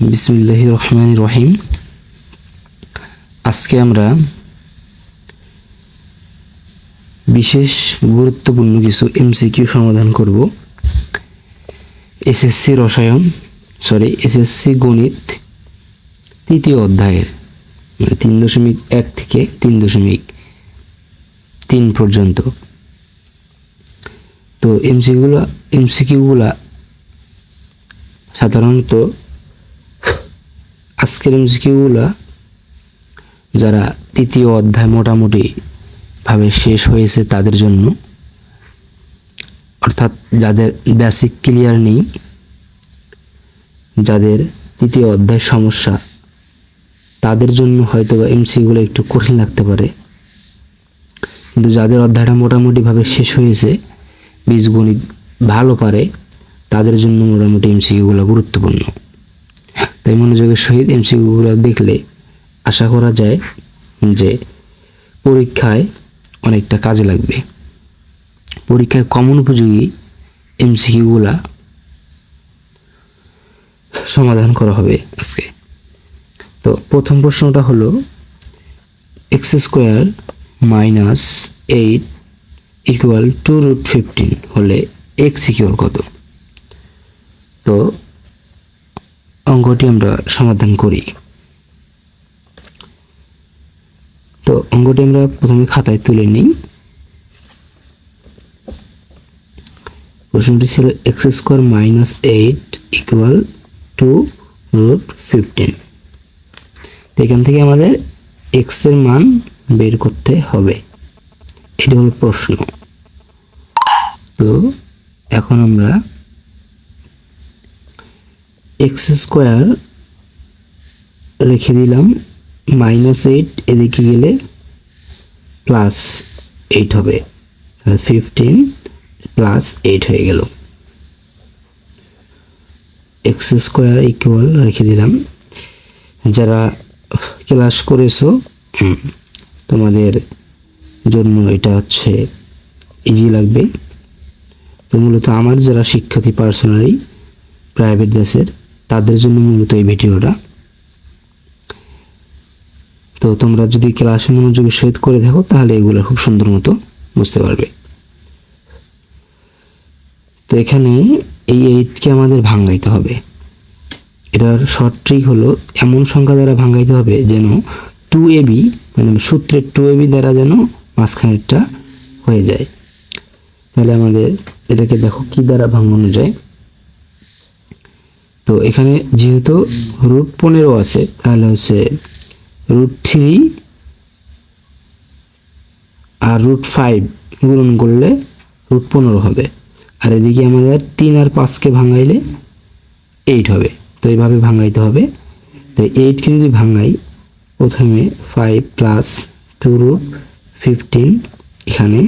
বিসমিল্লাহ রহমান রহিম আজকে আমরা বিশেষ গুরুত্বপূর্ণ কিছু এমসিকিউ সমাধান করব। এসএসসি রসায়ন সরি এসএসসি গণিত তৃতীয় অধ্যায়ের মানে তিন দশমিক এক থেকে তিন দশমিক তিন পর্যন্ত। তো এমসিকিউগুলো এমসিকিউগুলা সাধারণত আজকের এমসিকিউগুলা যারা তৃতীয় অধ্যায় মোটামুটি ভাবে শেষ হয়েছে তাদের জন্য, অর্থাৎ যাদের বেসিক ক্লিয়ার নেই, যাদের তৃতীয় অধ্যায় সমস্যা, তাদের জন্য হয়তো বা এমসিগুলো একটু কঠিন লাগতে পারে। কিন্তু যাদের অধ্যায়টা মোটামুটিভাবে শেষ হয়েছে, বীজগণিত ভালো পারে, তাদের জন্য মোটামুটি এমসিকিউগুলো গুরুত্বপূর্ণ। তাই মনোযোগের সহিত এমসিকিউগুলো দেখলে আশা করা যায় যে পরীক্ষায় অনেকটা কাজে লাগবে। পরীক্ষায় কমন উপযোগী এমসিকিউগুলা সমাধান করা হবে আজকে। তো প্রথম প্রশ্নটা হলো x square minus eight equal to root fifteen হলে এক্স ইকুয়াল কত? তো অঙ্কটি আমরা সমাধান করি। তো অঙ্কটি আমরা প্রথমে খাতায় তুলে নিই। প্রশ্নটি ছিল x square minus eight equal to root fifteen. তো এখান থেকে আমাদের এক্সের মান বের করতে হবে। এটি হলো প্রশ্ন। তো এখন আমরা এক্স স্কোয়ার রেখে দিলাম, মাইনাস এইট এদিকে গেলে প্লাস এইট হবে। তাহলে ফিফটিন প্লাস এইট হয়ে গেল। এক্স স্কোয়ার ইকুয়াল রেখে দিলাম। যারা ক্লাস করেছ তোমাদের জন্য এটা হচ্ছে ইজি লাগবে। তো মূলত আমার যারা শিক্ষার্থী পার্সোনালি প্রাইভেট বেসের তাদের জন্য মূলত এই ভিডিওটা। তো তোমরা যদি ক্লাসে মনোযোগের সহিত করে থাকো তাহলে এগুলো খুব সুন্দর মতো বুঝতে পারবে। তো এখানে এই এইটকে আমাদের ভাঙ্গাইতে হবে। এটার শর্ট ট্রিক হলো, এমন সংখ্যা দ্বারা ভাঙ্গাইতে হবে যেন টু এবি মানে সূত্রের টু এবি দ্বারা যেন মাঝখানেরটা হয়ে যায়। তাহলে আমাদের এটাকে দেখো কি দ্বারা ভাঙানো যায়। তো এখানে যেহেতু রুট পনেরো আছে, তাহলে হচ্ছে রুট থ্রি আর রুট ফাইভ গুণন করলে রুট পনেরো হবে। আর এদিকে আমাদের তিন আর পাঁচকে ভাঙাইলে এইট হবে। তো এইভাবে ভাঙাইতে হবে। তো এইটকে যদি ভাঙাই, প্রথমে five plus two root fifteen এখানে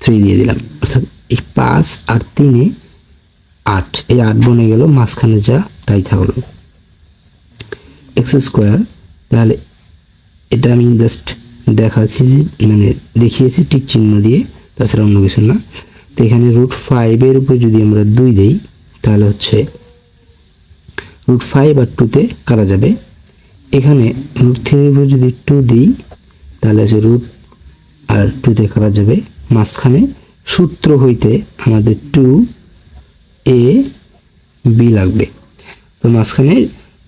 থ্রি দিয়ে দিলাম। অর্থাৎ এই পাঁচ আর তিনে আট। এই আট বনে গেল, মাঝখানে যা, তাই থাকল। এক্স স্কোয়ার, তাহলে এটা আমি জাস্ট দেখাচ্ছি যে মানে দেখিয়েছি ঠিক চিহ্ন দিয়ে, তাছাড়া অন্য কিছু না। তো এখানে রুট ফাইভের উপর যদি আমরা দুই দিই, তাহলে হচ্ছে রুট ফাইভ আর টুতে কাটা যাবে। এখানে রুট থ্রির উপর যদি টু দিই, তাহলে হচ্ছে রুট আর টুতে কাটা যাবে। মাঝখানে সূত্র হইতে আমাদের টু এ বি লাগবে। তো মাঝখানে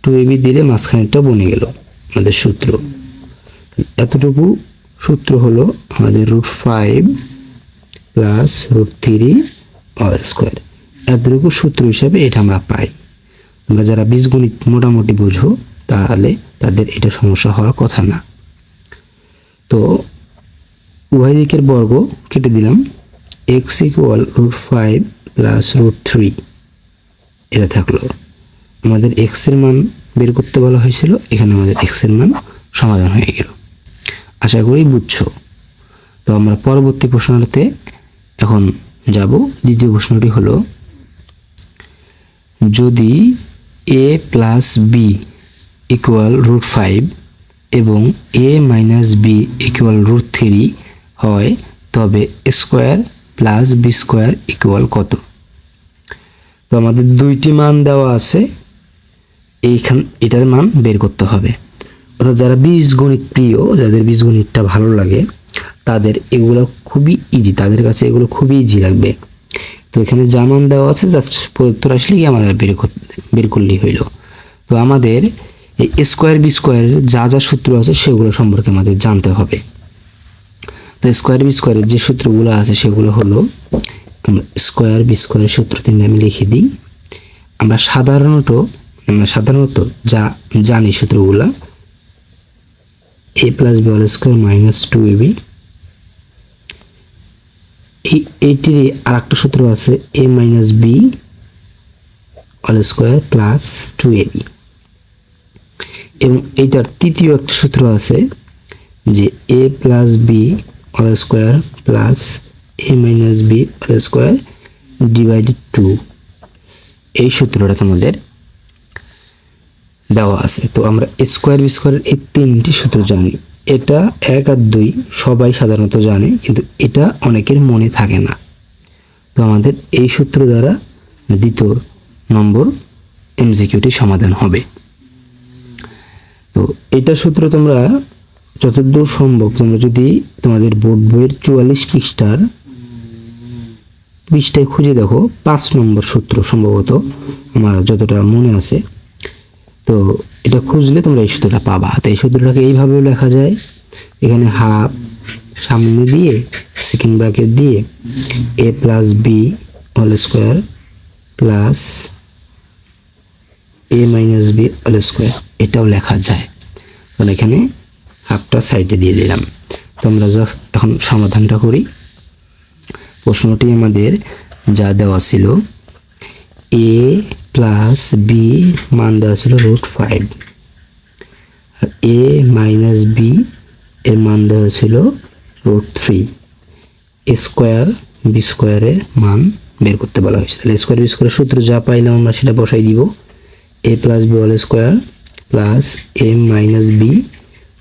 টু এ বি দিলে মাঝখানেরটা বনে গেল, আমাদের সূত্র। এতটুকু সূত্র হলো আমাদের root five plus root three all square এতটুকু সূত্র হিসাবে এটা আমরা পাই। তোমরা যারা বীজগণিত মোটামুটি বুঝো, তাহলে তাদের এটা সমস্যা হওয়ার কথা না। তো উভয় দিকের বর্গ কেটে দিলাম। X equal root five plus root three এটা থাকল। আমাদের এক্সের মান বের করতে বলা হয়েছিল, এখানে আমাদের এক্সের মান সমাধান হয়ে গেল। আশা করি বুঝছ? তো আমরা পরবর্তী প্রশ্নটাতে এখন যাব। দ্বিতীয় প্রশ্নটি হলো, যদি a plus b equal root five এবং a minus b equal root three হয়, তবে square plus b square equal কত? তো আমাদের দুইটি মান দেওয়া আছে। এইখান, এটার মান বের করতে হবে। অর্থাৎ যারা বীজগণিত প্রিয়, যাদের বীজগণিতটা ভালো লাগে, তাদের এগুলো খুবই ইজি তাদের কাছে এগুলো খুবই ইজি লাগবে। তো এখানে যা মান দেওয়া আছে জাস্ট প্রদত্ত আসলে কি আমাদের বের করতে বের করলেই হইল। তো আমাদের এই স্কোয়ার বি স্কোয়ারের যা যা সূত্র আছে, সেগুলো সম্পর্কে আমাদের জানতে হবে। তো স্কোয়ার বি স্কোয়ারের যে সূত্রগুলো আছে, সেগুলো হলো আমরা স্কোয়ার বি স্কোয়ারের সূত্র তিনটা আমি লিখে দিই। আমরা সাধারণত আমরা সাধারণত যা জানি সূত্রগুলা a plus b all square minus two a b এই এইটির আর একটা সূত্র আছে a minus b all square plus two a b এবং এইটার তৃতীয় একটা সূত্র আছে যে a plus b all square plus a minus b all square divided two এই সূত্রটা তোমাদের দেওয়া আছে। তো আমরা স্কোয়ার বি স্কোয়ারের এই তিনটি সূত্র জানি। এটা এক আর দুই সবাই সাধারণত জানে, কিন্তু এটা অনেকের মনে থাকে না। তো আমাদের এই সূত্র দ্বারা দ্বিতীয় নম্বর এমসিকিউটি সমাধান হবে। তো এটা সূত্র তোমরা যতদূর সম্ভব তোমরা যদি তোমাদের বোর্ড বইয়ের চুয়াল্লিশ পৃষ্ঠার পৃষ্ঠায় খুঁজে দেখো, পাঁচ নম্বর সূত্র সম্ভবত আমার যতটা মনে আছে। তো এটা খুঁজলে তোমরা এই সূত্রটা পাবা। তো এই সূত্রটাকে এইভাবেও লেখা যায়, এখানে হাফ, সামনে দিয়ে, সেকেন্ড ব্র্যাকেট দিয়ে, a plus b whole square plus a minus b whole square, এটাও লেখা যায়। কারণ এখানে হাফটা সাইডে দিয়ে দিলাম। তো আমরা জাস্ট এখন সমাধানটা করি। প্রশ্নটি আমাদের যা দেওয়া ছিল এ প্লাস বি মান দেওয়া ছিল রুট ফাইভ আর এ মাইনাস বি এর মান দেওয়া ছিল রুট থ্রি স্কোয়ার বি স্কোয়ারের মান বের করতে বলা হয়েছে। তাহলে স্কোয়ার বি স্কোয়ারের সূত্র যা পাইলাম আমরা সেটা বসাই দিব। A plus b all square plus a minus b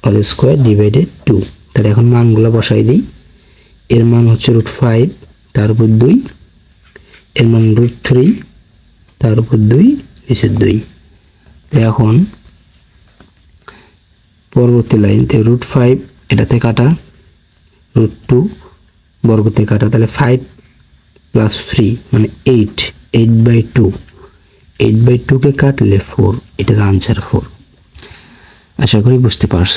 all square divided two তাহলে এখন মানগুলো বসাই দিই। এর মান হচ্ছে রুট ফাইভ তার উপর দুই, এর মান রুট থ্রি তার উপর দুই, নিচের দুই। এখন পরবর্তী লাইন তো রুট ফাইভ এটাতে কাটা। রুট টু বর্গতে কাটা। তাহলে ফাইভ প্লাস থ্রি মানে eight eight by two eight by টুকে কাটলে ফোর এটার আনসার ফোর আশা করি বুঝতে পারছ।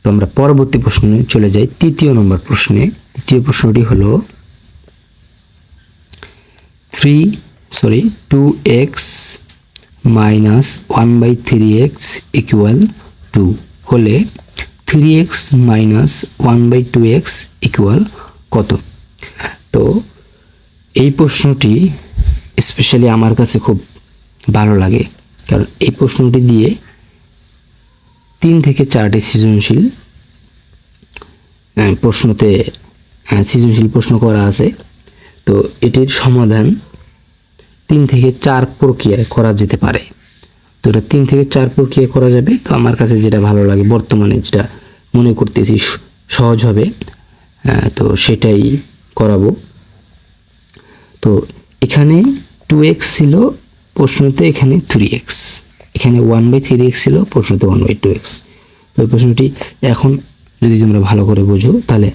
তো আমরা পরবর্তী প্রশ্নে চলে যাই, তৃতীয় নম্বর প্রশ্নে। তৃতীয় প্রশ্নটি হল three sorry two x minus one by three x equal two হলে three x minus one by two x equal কত? তো এই প্রশ্নটি স্পেশালি আমার কাছে খুব ভালো লাগে, কারণ এই প্রশ্নটি দিয়ে তিন থেকে চারটি সৃজনশীল প্রশ্নতে সৃজনশীল প্রশ্ন করা আছে। তো এটির সমাধান তিন থেকে চার প্রক্রিয়ায় করা যেতে পারে। তো এটা তিন থেকে চার প্রক্রিয়া করা যাবে। তো আমার কাছে যেটা ভালো লাগে বর্তমানে যেটা মনে করতেছি সহজ হবে। আহ, তো সেটাই করাবো। তো এখানে টু এক্স ছিল প্রশ্নতে এখানে থ্রি এক্স এখানে ওয়ান বাই থ্রি এক্স ছিল প্রশ্নতে ওয়ান বাই টু এক্স তো প্রশ্নটি এখন যদি তোমরা ভালো করে বোঝো তাহলে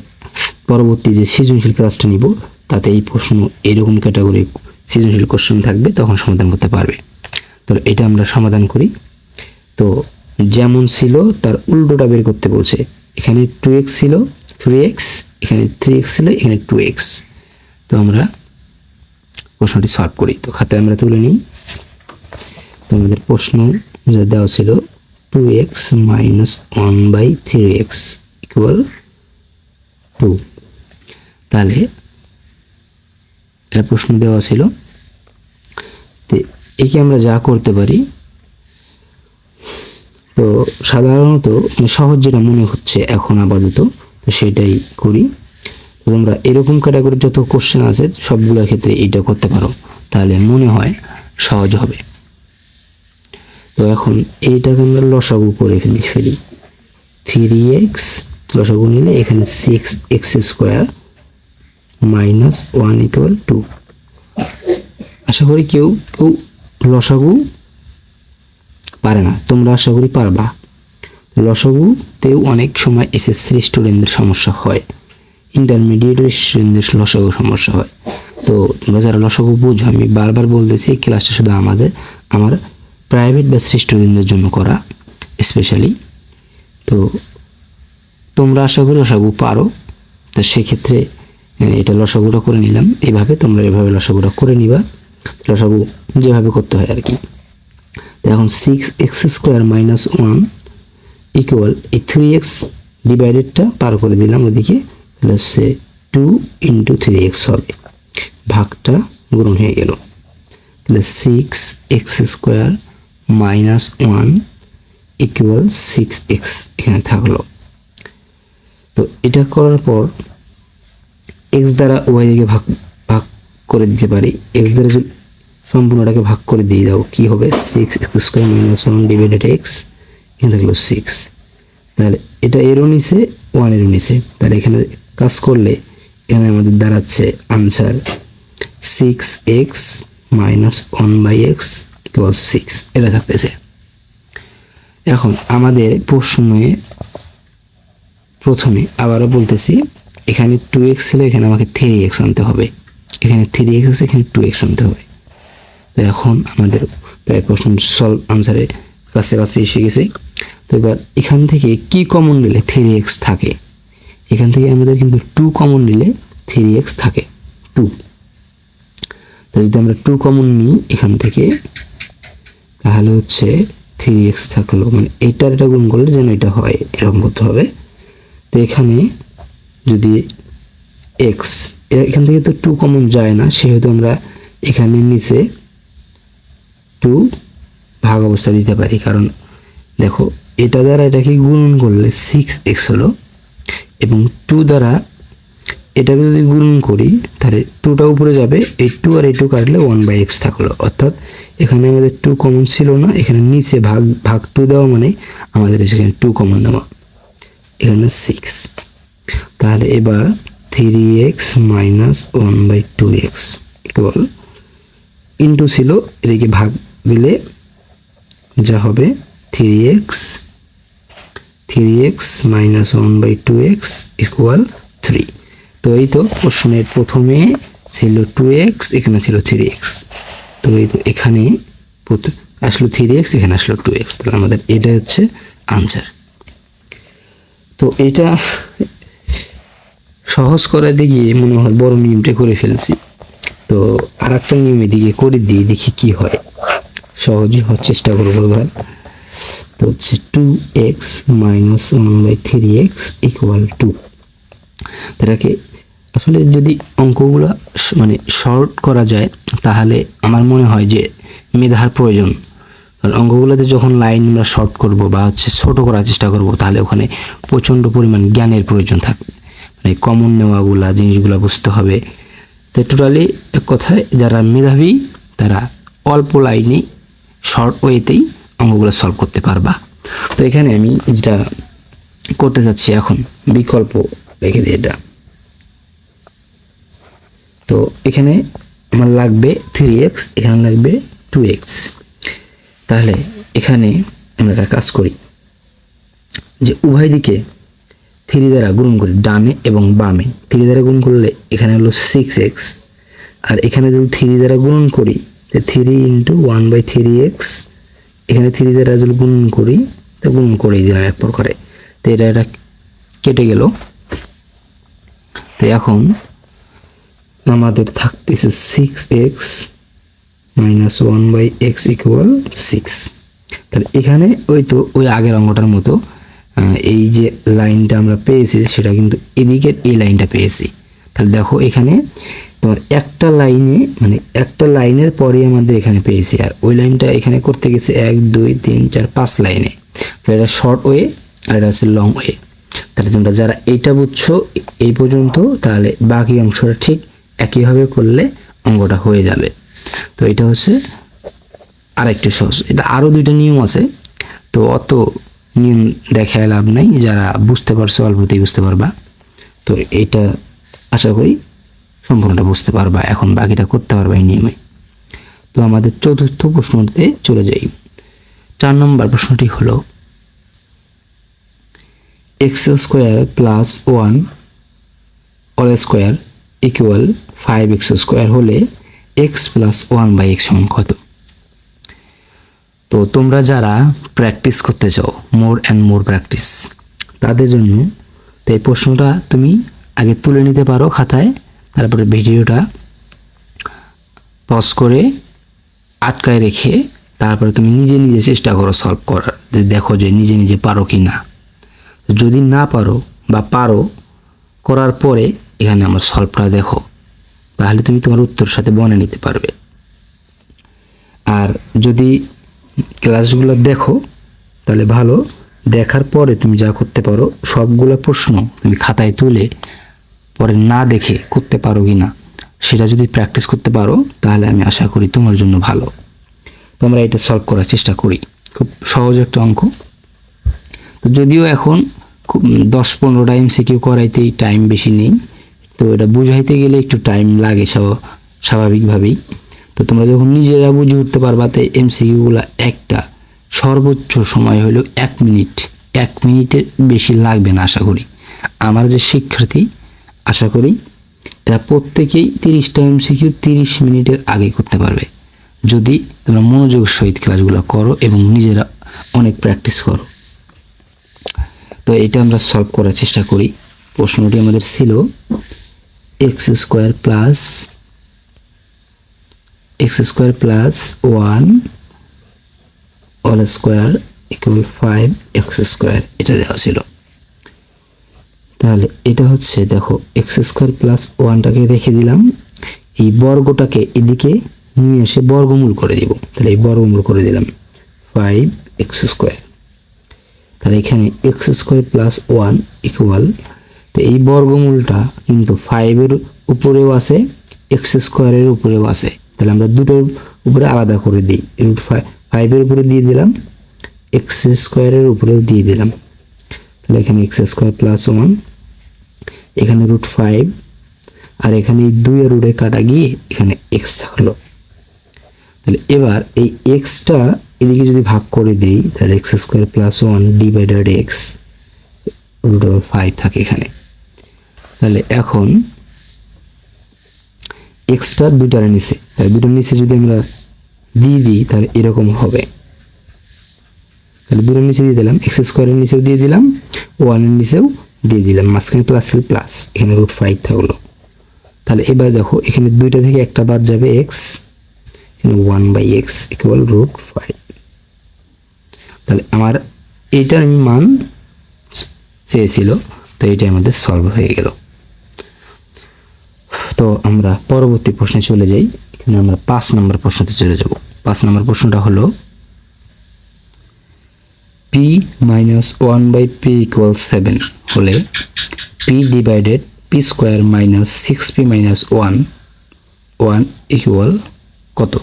পরবর্তী যে সৃজনশীল ক্লাসটা নিব, তাতে এই প্রশ্ন এরকম ক্যাটাগরি সৃজনশীল কোশ্চেন থাকবে, তখন সমাধান করতে পারবে। তো এটা আমরা সমাধান করি। তো যেমন ছিল, তার উল্টোটা বের করতে বলছে। এখানে টু এক্স ছিল থ্রি এক্স এখানে থ্রি এক্স ছিল, এখানে টু এক্স তো আমরা প্রশ্নটি সলভ করি। তো খাতায় আমরা তুলে নিই। তো আমাদের প্রশ্ন যা দেওয়া ছিল two x minus one by three x equal two তাহলে এটা প্রশ্ন দেওয়া ছিল। তো একে আমরা যা করতে পারি, তো সাধারণত মানে সহজ যেটা মনে হচ্ছে এখন আপাতত, তো সেটাই করি। তোমরা এরকম ক্যাটাগরির যত কোশ্চেন আছে, সবগুলোর ক্ষেত্রে এইটা করতে পারো। তাহলে মনে হয় সহজ হবে। তো এখন এইটাকে আমরা লসাগু করে ফেলি ফেলি। থ্রি এক্স লসাগু নিলে এখানে six x square minus one equal two আশা করি কেউ কেউ লসাগু পারে না। তোমরা আশা করি পারবা। লসাগুতেও অনেক সময় এসএসসি স্টুডেন্টদের সমস্যা হয়। ইন্টারমিডিয়েটের স্টুডেন্টদের লসাগু সমস্যা হয়। তো তোমরা যারা লসাগু বুঝো, আমি বারবার বলতেছি, এই ক্লাসটা শুধু আমাদের, আমার প্রাইভেট বা স্টুডেন্টদের জন্য করা স্পেশালি তো তোমরা আশা করি লসাগু পারো। তো সেক্ষেত্রে এটা লসাগুটা করে নিলাম। এইভাবে তোমরা এভাবে লসাগুটা করে নিবা। লসাগু যেভাবে করতে হয় আর কি এখন six x square minus one equal এই থ্রি এক্স ডিভাইডেডটা পার করে দিলাম ওদিকে। তাহলে হচ্ছে টু ইন্টু থ্রি এক্স হবে। ভাগটা গ্রহণ হয়ে গেল। তাহলে six x square minus one equal six x এখানে থাকল। তো এটা করার পর এক্স দ্বারা ওয়াই দিকে ভাগ ভাগ করে দিতে পারি। এক্স দ্বারা যদি সম্পূর্ণটাকে ভাগ করে দিয়ে দাও, কী হবে? Six x square minus one divided x এখানে থাকল সিক্স তাহলে এটা এরও নিচে ওয়ানেরও নিচে। তাহলে এখানে কাজ করলে এখানে আমাদের দাঁড়াচ্ছে answer six x minus one by x equal six এটা থাকতেছে। এখন আমাদের প্রশ্নে প্রথমে আবারও বলতেছি এখানে টু এক্স ছিল, এখানে আমাকে থ্রি এক্স আনতে হবে। এখানে থ্রি এক্স আছে, এখানে টু এক্স আনতে হবে। তো এখন আমাদের প্রায় প্রশ্ন সলভ আনসারের কাছে কাছে এসে গেছে। তো এবার এখান থেকে কি কমন নিলে থ্রি এক্স থাকে? এখান থেকে আমাদের কিন্তু টু কমন নিলে থ্রি এক্স থাকে। টু তো যদি আমরা টু কমন নিই এখান থেকে, তাহলে হচ্ছে থ্রি এক্স থাকল। মানে এইটার এটা গুণ করলে যেন এটা হয়, এরকম করতে হবে। তো এখানে যদি এক্স এখান থেকে তো টু কমন যায় না, সেহেতু আমরা এখানে নিচে টু ভাগ অবস্থা দিতে পারি। কারণ দেখো, এটা দ্বারা এটাকে গুণন করলে সিক্স এক্স হলো, এবং টু দ্বারা এটাকে যদি গুণন করি, তাহলে টুটা উপরে যাবে, এই টু আর এই টু কাটলে ওয়ান বাই এক্স থাকল। অর্থাৎ এখানে আমাদের টু কমন ছিল না, এখানে নিচে ভাগ ভাগ টু দেওয়া মানে আমাদের সেখানে টু কমন দেওয়া, এখানে সিক্স তাহলে এবার three x minus one by two x equal into ছিল এদিকে ভাগ দিলে যা হবে three x three x minus one by two x equal three তো এই তো প্রশ্নের প্রথমে ছিল টু এক্স এখানে ছিল থ্রি এক্স তো এই তো এখানে আসলো থ্রি এক্স এখানে আসলো টু এক্স তাহলে আমাদের এটা হচ্ছে আনসার তো এটা সহজ করাতে গিয়ে মনে হয় বড় নিয়মটা করে ফেলছি। তো আর একটা নিয়ম এদিকে করে দিই, দেখি কি হয়। সহজই হওয়ার চেষ্টা করব এবার। তো হচ্ছে two x minus one by three x equal two এটাকে আসলে যদি অঙ্কগুলো মানে শর্ট করা যায়, তাহলে আমার মনে হয় যে মেধার প্রয়োজন। কারণ অঙ্কগুলোতে যখন লাইন আমরা শর্ট করব বা হচ্ছে ছোট করার চেষ্টা করব, তাহলে ওখানে প্রচণ্ড পরিমাণ জ্ঞানের প্রয়োজন থাকবে মানে কমন নেওয়াগুলা, জিনিসগুলো বুঝতে হবে। তো টোটালি এক কথায় যারা মেধাবী, তারা অল্প লাইনে শর্ট ওয়েতেই অঙ্কগুলো সলভ করতে পারবা। তো এখানে আমি যেটা করতে চাচ্ছি এখন, বিকল্প রেখে দিই এটা। তো এখানে আমার লাগবে থ্রি এক্স এখানে লাগবে টু এক্স তাহলে এখানে আমরা একটা কাজ করি। যে উভয় দিকে থ্রি দ্বারা গুণ করি, ডানে এবং বামে। থ্রি দ্বারা গুণ করলে এখানে হলো সিক্স এক্স আর এখানে যদি থ্রি দ্বারা গুণ করি three into one by three x এখানে থ্রি দ্বারা যদি গুণ করি, তো গুণ করেই দিলাম এক করে তো এটা এটা কেটে গেল। তো এখন আমাদের থাকতেছে six x minus one by x equal six তাহলে এখানে ওই তো ওই আগের অঙ্গটার মতো এই যে লাইনটা আমরা পেয়েছি, সেটা কিন্তু এদিকের এই লাইনটা পেয়েছি। তাহলে দেখো এখানে, তোমার একটা লাইনে মানে একটা লাইনের পরে আমাদের এখানে পেয়েছি। আর ওই লাইনটা এখানে করতে গেছে এক, দুই, তিন, চার, পাঁচ লাইনে। তাহলে এটা শর্ট ওয়ে আর এটা হচ্ছে লং ওয়ে তাহলে তোমরা যারা এইটা বুঝছ, এই পর্যন্ত, তাহলে বাকি অংশটা ঠিক একইভাবে করলে অঙ্কটা হয়ে যাবে। তো এটা হচ্ছে আরেকটু সহজ। এটা আরও দুইটা নিয়ম আছে। তো অত নিয়ম দেখায় লাভ নাই, যারা বুঝতে পারছ, অল্পতেই বুঝতে পারবা। তো এটা আশা করি সম্পূর্ণটা বুঝতে পারবা, এখন বাকিটা করতে পারবা এই নিয়মে। তো আমাদের চতুর্থ প্রশ্নতে চলে যাই। চার নম্বর প্রশ্নটি হলো x square plus one all square equal five x square হলে x plus one by x সমান কত? তো তোমরা যারা প্র্যাকটিস করতে চাও মোর অ্যান্ড মোর প্র্যাকটিস তাদের জন্য তো এই প্রশ্নটা তুমি আগে তুলে নিতে পারো খাতায়, তারপরে ভিডিওটা পজ করে আটকায় রেখে তারপরে তুমি নিজে নিজে চেষ্টা করো সলভ করার, যে দেখো যে নিজে নিজে পারো কি না যদি না পারো বা পারো করার পরে এখানে আমার সলভটা দেখো, তাহলে তুমি তোমার উত্তর সাথে বনে নিতে পারবে। আর যদি ক্লাসগুলো দেখো, তাহলে ভালো। দেখার পরে তুমি যা করতে পারো, সবগুলো প্রশ্ন তুমি খাতায় তুলে পরে না দেখে করতে পারো কি না, সেটা যদি প্র্যাকটিস করতে পারো, তাহলে আমি আশা করি তোমার জন্য ভালো। তোমরা এটা সলভ করার চেষ্টা করি। খুব সহজ একটা অঙ্ক। তো যদিও এখন খুব দশ পনেরোটা এমসিকিউ করাইতেই টাইম বেশি নেই, তো এটা বুঝাইতে গেলে একটু টাইম লাগে স্বাভা- স্বাভাবিকভাবেই। তো তোমরা যখন নিজেরা বুঝে উঠতে পারবা তো এমসিকিউগুলো একটা সর্বোচ্চ সময় হলো এক মিনিট। এক মিনিটের বেশি লাগবে না, আশা করি। আমার যে শিক্ষার্থী, আশা করি এরা প্রত্যেকেই তিরিশটা এমসিকিউ তিরিশ মিনিটের আগে করতে পারবে। যদি তোমরা মনোযোগ সহিত ক্লাসগুলো করো এবং নিজেরা অনেক প্র্যাকটিস করো। তো এটা আমরা সলভ করার চেষ্টা করি। প্রশ্নটি আমাদের ছিল x square plus x square plus one all square equal five x square এটা দেওয়া ছিল। তাহলে এটা হচ্ছে, দেখো এক্স স্কোয়ার প্লাস ওয়ানটাকে রেখে দিলাম। এই বর্গটাকে এদিকে নিয়ে এসে বর্গমূল করে দিব। তাহলে এই বর্গমূল করে দিলাম ফাইভ এক্স স্কোয়ার তাহলে এখানে x square plus one equal তো এই বর্গমূলটা কিন্তু ফাইভের উপরেও আছে এক্স স্কোয়ারের উপরেও আছে। তাহলে আমরা দুটোর উপরে আলাদা করে দিই রুট ফাইভের উপরে দিয়ে দিলাম এক্স স্কোয়ারের উপরেও দিয়ে দিলাম। তাহলে এখানে এক্স স্কোয়ার প্লাস ওয়ান এখানে রুট ফাইভ আর এখানে এই দুইয়ের রুটে কাটা গিয়ে এখানে এক্স থাকল। তাহলে এবার এই এক্সটা এদিকে যদি ভাগ করে দিই, তাহলে x square plus one divided x root five থাকে এখানে। তাহলে এখন এক্সটা দুটার নিচে। তাহলে দুটার নিচে যদি আমরা দিয়ে দিই, তাহলে এরকম হবে। তাহলে দুটার নিচে দিয়ে দিলাম এক্স স্কোয়ারের নিচেও দিয়ে দিলাম ওয়ানের নিচেও দিয়ে দিলাম, মাঝখানে প্লাস প্লাস এখানে রুট ফাইভ থাকল। তাহলে এবার দেখো, এখানে দুইটা থেকে একটা বাদ যাবে এক্স এখানে one by x equal root five তাহলে আমার এইটার আমি মান চেয়েছিল, তো এইটাই আমাদের সলভ হয়ে গেল। তো আমরা পরবর্তী প্রশ্নে চলে যাই। এখানে আমরা পাঁচ নম্বর প্রশ্নতে চলে যাব। পাঁচ নম্বর প্রশ্নটা হলো p minus one by p equal seven হলে p divided p square minus six p minus one one equal কত?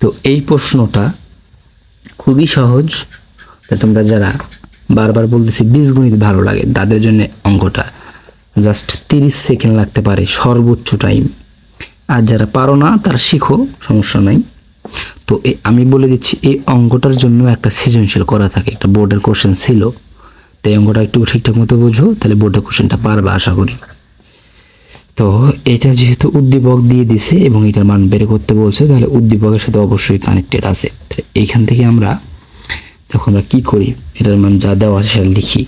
তো এই প্রশ্নটা খুবই সহজ। তোমরা যারা বারবার বলতেছি, বীজগণিত ভালো লাগে, তাদের জন্য অঙ্কটা জাস্ট তিরিশ সেকেন্ড লাগতে পারে সর্বোচ্চ টাইম। আর যারা পারো না, তারা শিখো, সমস্যা নাই। তো আমি বলে দিচ্ছি, এই অঙ্কটার জন্য একটা সৃজনশীল করা থাকে, একটা বোর্ডের কোশ্চেন ছিল। তো এই অঙ্কটা একটু ঠিকঠাক মতো বোঝো, তাহলে বোর্ডের কোশ্চেনটা পারবে, আশা করি। তো এটা যেহেতু উদ্দীপক দিয়ে দিছে এবং এটার মান বের করতে বলছে, তাহলে উদ্দীপকের সাথে অবশ্যই কানেক্টেড আছে। এইখান থেকে আমরা তখন আমরা কী করি, এটার মান যা দেওয়া আছে সেটা লিখি।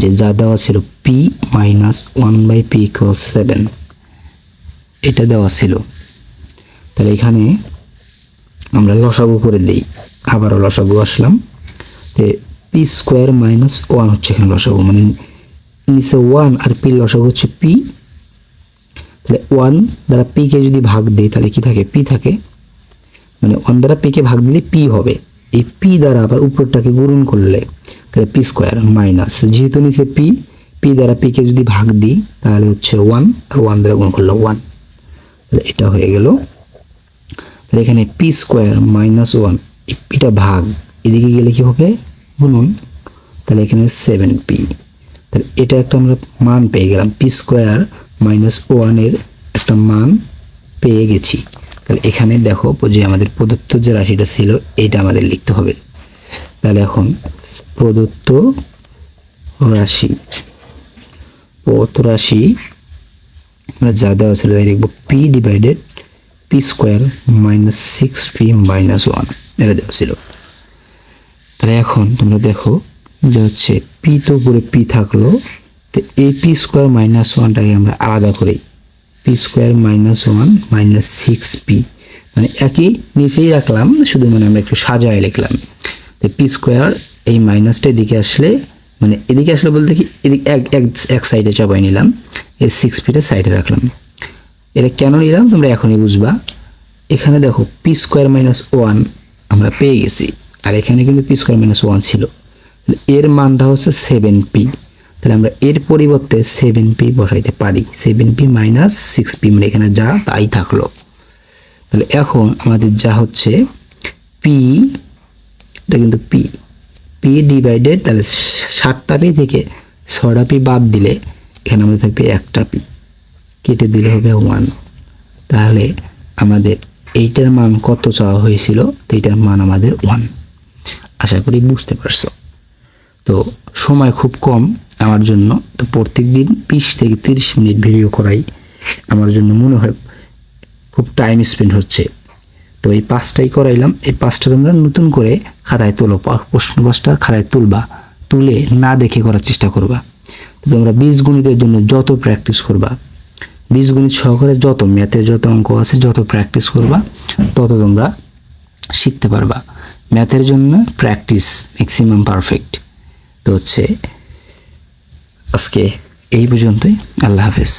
যে যা দেওয়া ছিল p minus one by p equal seven এটা দেওয়া ছিল। তাহলে এখানে আমরা লসাগু করে দিই। আবারও লসাগু আসলাম। তে পি স্কোয়ার মাইনাস ওয়ান হচ্ছে এখানে লসাগু মানে নিচে ওয়ান আর পি লসাগু হচ্ছে পি তাহলে ওয়ান দ্বারা পিকে যদি ভাগ দিই, তাহলে কি থাকে? পি থাকে। মানে ওয়ান দ্বারা পিকে ভাগ দিলে পি হবে। এই পি দ্বারা আবার উপরটাকে গুণন করলে পি স্কোয়ার মাইনাস, যেহেতু নিচে পি পি দ্বারা পিকে যদি ভাগ দিই, তাহলে হচ্ছে ওয়ান আর ওয়ান দ্বারা গুণ করলে ওয়ান তাহলে এটা হয়ে গেল। তাহলে এখানে পি স্কোয়ার মাইনাস ওয়ান এই পিটা ভাগ, এদিকে গেলে কি হবে? গুণন। তাহলে এখানে সেভেন পি। তাহলে এটা একটা আমরা মান পেয়ে গেলাম। পি স্কোয়ার মাইনাস ওয়ানের একটা মান পেয়ে গেছি। তাহলে এখানে দেখো যে আমাদের প্রদত্ত যে রাশিটা ছিল, এটা আমাদের লিখতে হবে। তাহলে এখন প্রদত্ত রাশি। প্রদত্ত রাশি যা দেওয়া ছিল তাই লিখব p divided p square minus six p minus one এটা দেওয়া ছিল। তাহলে এখন তোমরা দেখো যে হচ্ছে পি তো উপরে পি থাকল, তো এই পি স্কোয়ার মাইনাস ওয়ানটাকে আমরা আলাদা করি। P square minus one minus six p মানে একই নিচেই রাখলাম, শুধু মানে আমরা একটু সাজায় লিখলাম। তো পি স্কোয়ার এই মাইনাসটা এদিকে আসলে মানে এদিকে আসলে বলতে কি, এদিকে এক এক এক সাইডে চাপাই নিলাম, এই সিক্স পিটা সাইডে রাখলাম। এটা কেন নিলাম তোমরা এখনই বুঝবা। এখানে দেখো পি স্কোয়ার মাইনাস ওয়ান আমরা পেয়ে গেছি, আর এখানে কিন্তু পি স্কোয়ার মাইনাস ওয়ান ছিল। এর মানটা হচ্ছে সেভেন পি তাহলে আমরা এর পরিবর্তে সেভেন পি বসাইতে পারি। Seven p minus six p মানে এখানে যা তাই থাকল। তাহলে এখন আমাদের যা হচ্ছে পি এটা কিন্তু পি পি ডিভাইডেড তাহলে সাতটা পি থেকে ছটা পি বাদ দিলে এখানে আমাদের থাকবে একটা পি কেটে দিলে হবে ওয়ান তাহলে আমাদের এইটার মান কত চাওয়া হয়েছিল, তো এইটার মান আমাদের ওয়ান আশা করি বুঝতে পারছ। তো সময় খুব কম আমার জন্য, তো প্রত্যেক দিন বিশ থেকে তিরিশ মিনিট ভিডিও করাই আমার জন্য মনে হয় খুব টাইম স্পেন্ড হচ্ছে। তো এই পাঁচটাই করাইলাম। এই পাঁচটা তোমরা নতুন করে খাতায় তোলো প্রশ্ন পাঁচটা খাতায় তুলবা, তুলে না দেখে করার চেষ্টা করবা। তো তোমরা বীজগণিতের জন্য যত প্র্যাকটিস করবা, বীজগণিত সহকারে যত ম্যাথের যত অঙ্ক আছে, যত প্র্যাকটিস করবা, তত তোমরা শিখতে পারবা। ম্যাথের জন্য প্র্যাকটিস ম্যাক্সিমাম পারফেক্ট তো হচ্ছে আজকে এই পর্যন্তই। আল্লাহ হাফেজ।